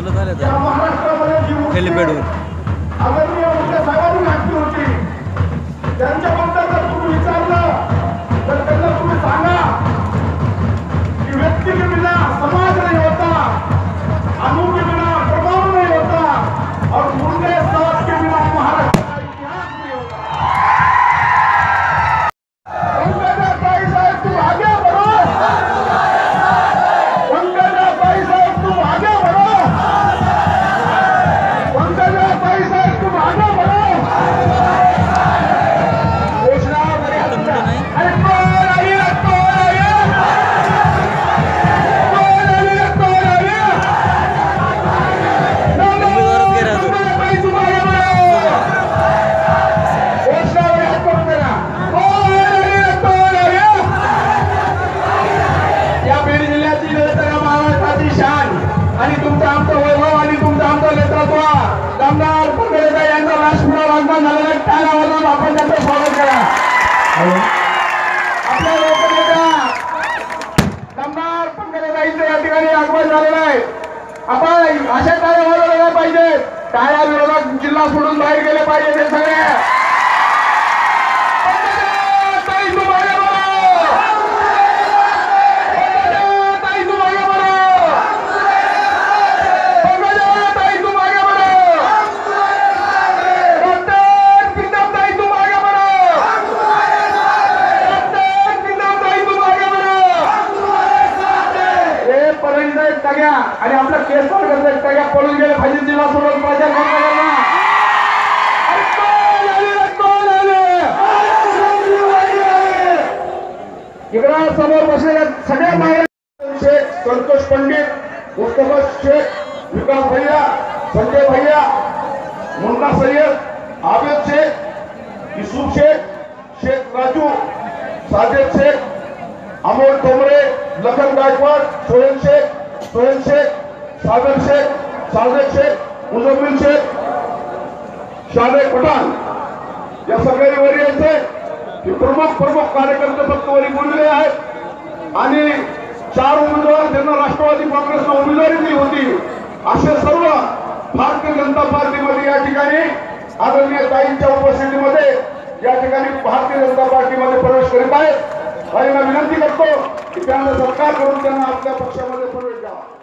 चलत आल्या या तर महाराष्ट्रामध्ये जी मूर्ती हेलिपॅडवर आपल्या लोकनेत्या आमदार पंकजाताईंचं या ठिकाणी आगमन झालेलं आहे. आपण अशा टाळ्या वाजवल्या पाहिजे. टाळ्या विरोधात जिल्हा सोडून बाहेर गेले पाहिजे ते सगळे. का आणि आपला केस पण पाडकर एक का पळून गेले पाहिजे जिल्हा सोडून प्रचार करण्याकरता. इकडं समोर बसलेल्या सगळ्या महिला शेख संतोष पंडित मुस्तफा शेख विकास भैया संजय भैया मुन्ना सय्यद आबिद शेख युसुफ शेख शेख राजू साजिद शेख अमोल तोमरे लखन गायकवाड सोहेल शेख सोहेल शेख सागर शेख साजिद शेख मुजम्मिल शेख शाले पठाण. या सगळे वरियांचे की प्रमुख प्रमुख कार्यकर्ते फक्त वरी बोलले आहेत. आणि चार उमेदवार ज्यांना राष्ट्रवादी काँग्रेसला उमेदवारी दिली होती असे सर्व भारतीय जनता पार्टीमध्ये या ठिकाणी आदरणीय ताईंच्या उपस्थितीमध्ये या ठिकाणी भारतीय जनता पार्टीमध्ये प्रवेश करीत आहेत. ताईंना विनंती करतो की त्यांना सरकार करून त्यांना आपल्या पक्षामध्ये प्रवेश द्यावा.